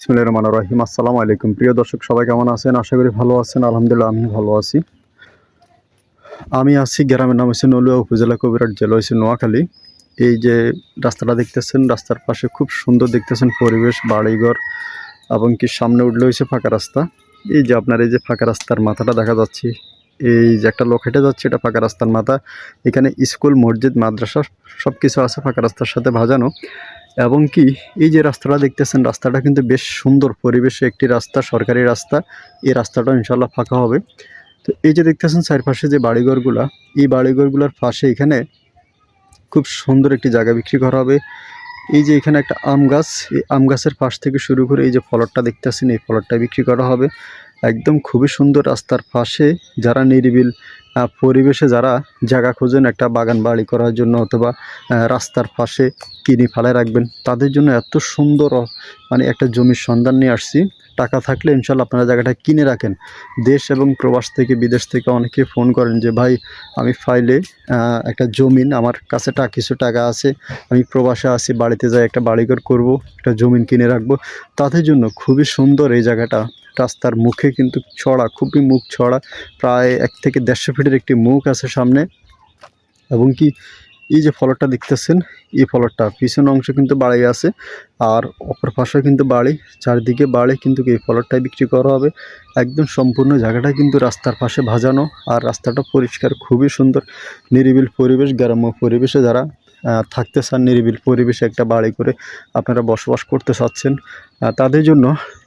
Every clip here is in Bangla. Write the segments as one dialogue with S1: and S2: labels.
S1: ইসমিল্লাহ রহমান রহিম। আসসালামু আলাইকুম প্রিয় দর্শক, সবাই কেমন আছেন? আশা করি ভালো আছেন। আলহামদুলিল্লাহ আমি ভালো আছি। আমি আছি গ্রামের নাম হচ্ছে নলুয়া উপজেলা কবিরাট জেলা, হচ্ছে নোয়াখালী। এই যে রাস্তাটা দেখতেছেন, রাস্তার পাশে খুব সুন্দর দেখতেছেন পরিবেশ, বাড়িঘর, এবং কি সামনে উঠলে হয়েছে ফাঁকা রাস্তা। এই যে আপনার এই যে ফাঁকা রাস্তার মাথাটা দেখা যাচ্ছে, এই যে একটা লোক হেঁটে যাচ্ছে, এটা ফাঁকা রাস্তার মাথা। এখানে স্কুল, মসজিদ, মাদ্রাসা সব কিছু আছে ফাঁকা রাস্তার সাথে ভাজানো। এবং কি, এই যে রাস্তাটা দেখতেছেন, রাস্তাটা কিন্তু বেশ সুন্দর পরিবেশে একটি রাস্তা, সরকারি রাস্তা। এই রাস্তাটা ইনশাল্লাহ ফাঁকা হবে। তো এই যে দেখতেছেন, চারপাশে যে বাড়িঘরগুলা, এই বাড়িঘরগুলোর পাশে এখানে খুব সুন্দর একটি জায়গা বিক্রি করা হবে। এই যে এখানে একটা আম গাছ, এই আম গাছের পাশ থেকে শুরু করে এই যে ফলটটা দেখতেছেন, এই ফলটটা বিক্রি করা হবে। একদম খুবই সুন্দর রাস্তার পাশে যারা নিরিবিল পরিবেশে যারা জায়গা খোঁজেন, একটা বাগান বাড়ি করার জন্য অথবা রাস্তার পাশে কিনে ফেলায় রাখবেন, তাদের জন্য এত সুন্দর মানে একটা জমির সন্ধান নিয়ে আসছি। টাকা থাকলে ইনশাল্লাহ আপনারা জায়গাটা কিনে রাখেন। দেশ এবং প্রবাস থেকে বিদেশ থেকে অনেকে ফোন করেন যে, ভাই, আমি ফাইলে একটা জমিন আমার কাছে টাকা কিছু টাকা আছে, আমি প্রবাসে আছি, বাড়িতে যাই, একটা বাড়িঘর করব, একটা জমিন কিনে রাখব। তাদের জন্য খুবই সুন্দর এই জায়গাটা। রাস্তার মুখে কিন্তু ছড়া, খুবই মুখ ছড়া, প্রায় এক থেকে দেড়শো ফিটের একটি মুখ আছে সামনে। এবং কি, এই যে ফলকটা দেখতেছেন, এই ফলকটা পিছন অংশ কিন্তু বাড়ি আছে, আর অপর পাশে কিন্তু বাড়ি, চারদিকে বাড়ি কিন্তু এই ফলকটাই বিক্রি করা হবে। একদম সম্পূর্ণ জায়গাটা কিন্তু রাস্তার পাশে ভাজানো, আর রাস্তাটা পরিষ্কার, খুবই সুন্দর, নিরিবিল পরিবেশ, গ্রাম্য পরিবেশে যারা থাকতে চান নিরিবিল পরিবেশে একটা বাড়ি করে আপনারা বসবাস করতে চাচ্ছেন। তাদের জন্য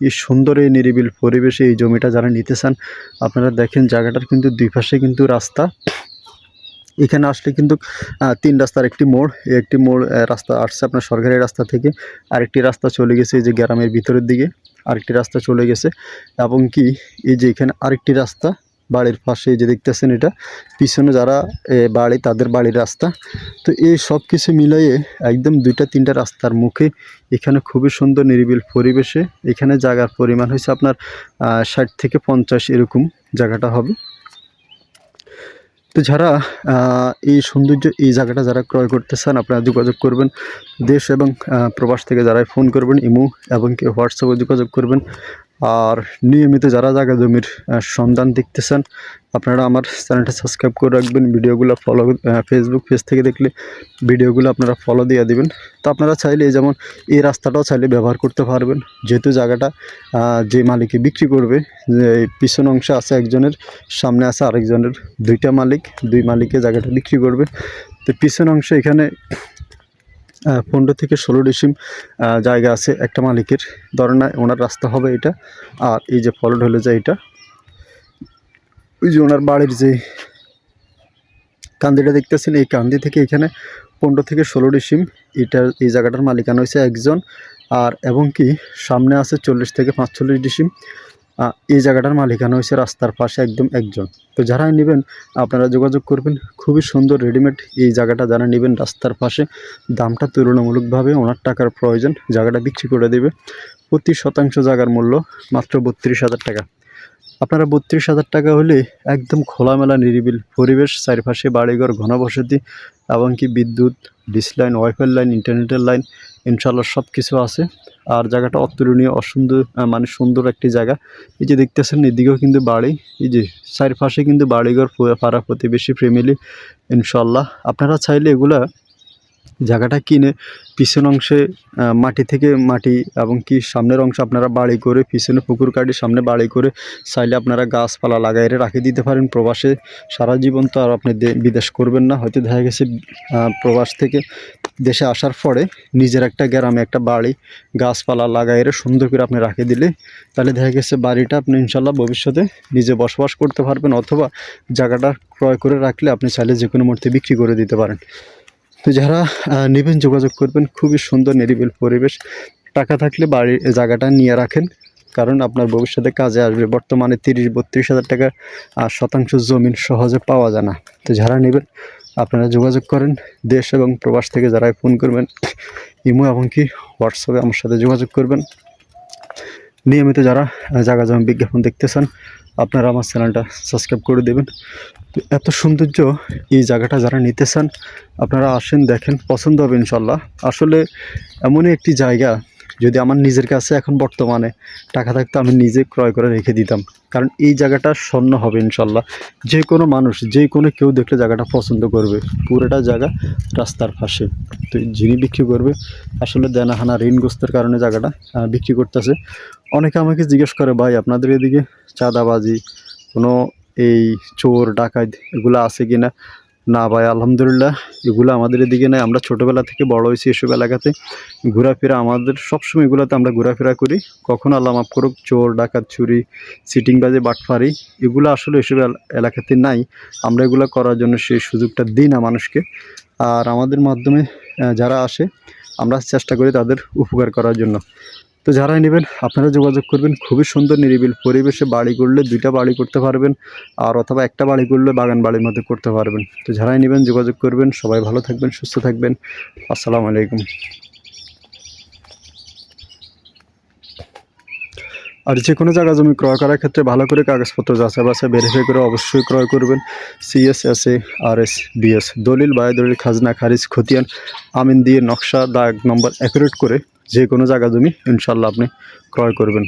S1: এই সুন্দর এই নিরিবিল পরিবেশে এই জমিটা যারা নিতে চান, আপনারা দেখেন জায়গাটার কিন্তু দুই পাশে কিন্তু রাস্তা। এখানে আসলে কিন্তু তিন রাস্তার একটি মোড়। একটি মোড় রাস্তা আসছে আপনার সরকারি রাস্তা থেকে। আরেকটি রাস্তা চলে গেছে এই যে গ্রামের ভিতরের দিকে। আরেকটি রাস্তা চলে গেছে। এবং কি, এই যে এখানে আরেকটি রাস্তা বাড়ির পাশে যে দেখতেছেন এটা, পিছনে যারা বাড়ি, তাদের বাড়ির রাস্তা। তো এই সব কিছু মিলিয়ে একদম দুইটা, তিনটা রাস্তার মুখে এখানে খুবই সুন্দর নিরিবিল পরিবেশে এখানে জায়গার পরিমাণ হয়েছে আপনার ষাট থেকে পঞ্চাশ এরকম জায়গাটা হবে। তো যারা এই সৌন্দর্য, এই জায়গাটা যারা ক্রয় করতে চান আপনারা যোগাযোগ করবেন। দেশ এবং প্রবাস থেকে যারা ফোন করবেন, ইমো এবং কি হোয়াটসঅ্যাপে যোগাযোগ করবেন। আর নিয়মিত যারা জায়গা জমির সন্ধান দেখতে চান আপনারা আমার চ্যানেলটা সাবস্ক্রাইব করে রাখবেন, ভিডিওগুলো ফলো ফেসবুক পেজ থেকে দেখলে ভিডিওগুলো আপনারা ফলো দিয়ে দিবেন। তো আপনারা চাইলে যেমন এই রাস্তাটাও চাইলে ব্যবহার করতে পারবেন, যেহেতু জায়গাটা যে মালিকে বিক্রি করবে, যে পিছন অংশে আছে একজনের, সামনে আছে আরেকজনের, দুইটা মালিক, দুই মালিকে জায়গাটা বিক্রি করবে। তো পিছন অংশে এখানে পনেরো থেকে ষোলো ডিসিম জায়গা আছে একটা মালিকের। ধরেন না, ওনার রাস্তা হবে এটা, আর এই যে ফলট হলো যে এটা। ওই যে ওনার বাড়ির যে কান্দিটা দেখতেছেন, এই কান্দি থেকে এখানে পনেরো থেকে ষোলো ডিসিম এটা এই জায়গাটার মালিকানা হয়েছে একজন। আর এবং কি, সামনে আছে চল্লিশ থেকে পাঁচচল্লিশ ডিসিম। এই জায়গাটার মালিকানা হয়েছে রাস্তার পাশে একদম একজন। তো যারা নেবেন, আপনারা যোগাযোগ করবেন। খুবই সুন্দর রেডিমেড এই জায়গাটা যারা নেবেন রাস্তার পাশে, দামটা তুলনামূলকভাবে ওনার টাকার প্রয়োজন। জায়গাটা বিক্রি করে দেবে। প্রতি শতাংশ জায়গার মূল্য মাত্র বত্রিশ হাজার টাকা। আপনারা বত্রিশ হাজার টাকা হলে একদম খোলামেলা, নিরিবিল পরিবেশ, চারিপাশে বাড়িঘর, ঘনবসতি, এবং কি বিদ্যুৎ ডিস লাইন ওয়াইফাই লাইন, ইন্টারনেটের লাইন ইনশাল্লাহ সব কিছু আছে। আর জায়গাটা অতুলনীয়, অসুন্দর মানে সুন্দর একটি জায়গা। এই যে দেখতেছেন, এদিকেও কিন্তু বাড়ি। এই যে চারপাশে কিন্তু বাড়িঘর পাড়া প্রতিবেশী ফ্যামিলি ইনশাল্লাহ আপনারা চাইলে এগুলা জায়গাটা কিনে পিছন অংশে মাটি থেকে মাটি এবং কি সামনের অংশ আপনারা বাড়ি করে, পিছনে পুকুর কাটি সামনে বাড়ি করে চাইলে আপনারা গাছপালা লাগাইরে রাখে দিতে পারেন প্রবাসে। সারা জীবন তো আর আপনি বিদেশ করবেন না। হয়তো দেখা গেছে প্রবাস থেকে দেশে আসার পরে নিজের একটা গ্রামে একটা বাড়ি, গাছপালা লাগাইরে সুন্দর করে আপনি রাখে দিলে, তাহলে দেখা গেছে বাড়িটা আপনি ইনশাল্লাহ ভবিষ্যতে নিজে বসবাস করতে পারবেন অথবা জায়গাটা ক্রয় করে রাখলে আপনি চাইলে যে কোনো মুহূর্তে বিক্রি করে দিতে পারেন। তো যারা নেবেন যোগাযোগ করবেন, খুবই সুন্দর নিরিবিল পরিবেশ। টাকা থাকলে বাড়ির জায়গাটা নিয়ে রাখেন। কারণ আপনার ভবিষ্যতে কাজে আসবে। বর্তমানে তিরিশ, বত্রিশ হাজার টাকা আর শতাংশ জমিন সহজে পাওয়া যায় না। তো যারা নেবেন, আপনারা যোগাযোগ করেন দেশ এবং প্রবাস থেকে যারা ফোন করবেন, ইমো এবং কি হোয়াটসঅ্যাপে আমার সাথে যোগাযোগ করবেন। নিয়মিত যারা জায়গা জমি বিজ্ঞাপন দেখতে চান আপনারা আমার চ্যানেলটা সাবস্ক্রাইব করে দেবেন। তো এত সৌন্দর্য এই জায়গাটা যারা নিতে চান আপনারা আসেন, দেখেন, পছন্দ হবে ইনশাল্লাহ। আসলে এমনই একটি জায়গা যদি আমার নিজের কাছে এখন বর্তমানে টাকা থাকতো, আমি নিজে ক্রয় করে রেখে দিতাম। কারণ এই জায়গাটা স্বর্ণ হবে ইনশাল্লাহ। যে কোনো মানুষ, যে কোনো কেউ দেখলে জায়গাটা পছন্দ করবে। পুরোটা জায়গা রাস্তার পাশে। তো যিনি বিক্রি করবে, আসলে দেনাহানা ঋণগ্রস্তের কারণে জায়গাটা বিক্রি করতেছে। অনেকে আমাকে জিজ্ঞেস করে, ভাই, আপনাদের এদিকে চাঁদাবাজি, কোনো এই চোর, ডাকাত, এগুলো আছে কি না না ভাই, আলহামদুলিল্লাহ, এগুলো আমাদের এদিকে নেই। আমরা ছোটোবেলা থেকে বড় হয়েছি এসব এলাকাতে। ঘোরাফেরা আমাদের সবসময় এগুলোতে আমরা ঘোরাফেরা করি। কখনো আল্লাহ মাফ করুক, চোর, ডাকাত, চুরি সিটিং বাজে বাটফারি, এগুলো আসলে এসব এলাকাতে নাই। আমরা এগুলো করার জন্য সেই সুযোগটা দিই না মানুষকে। আর আমাদের মাধ্যমে যারা আসে, আমরা চেষ্টা করি তাদের উপকার করার জন্য। তো যারাই নেবেন, আপনারা যোগাযোগ করবেন। খুবই সুন্দর, নিরিবিল পরিবেশে বাড়ি করলে দুইটা বাড়ি করতে পারবেন আর অথবা একটা বাড়ি করলে বাগান বাড়ির মধ্যে করতে পারবেন। তো যারাই নেবেন, যোগাযোগ করবেন। সবাই ভালো থাকবেন, সুস্থ থাকবেন। আসসালামু আলাইকুম। আর যে কোনো জায়গা জমি ক্রয় করার ক্ষেত্রে ভালো করে কাগজপত্র যাচাই বাছাই ভেরিফাই করে অবশ্যই ক্রয় করবেন। CS S A R S BS দলিল বায় দলিল খাজনা, খারিজ, খতিয়ান, আমিন দিয়ে নকশা, দাগ, নম্বর অ্যাকুরেট করে যে কোনো জায়গা জমি ইনশাল্লাহ আপনি ক্রয় করবেন।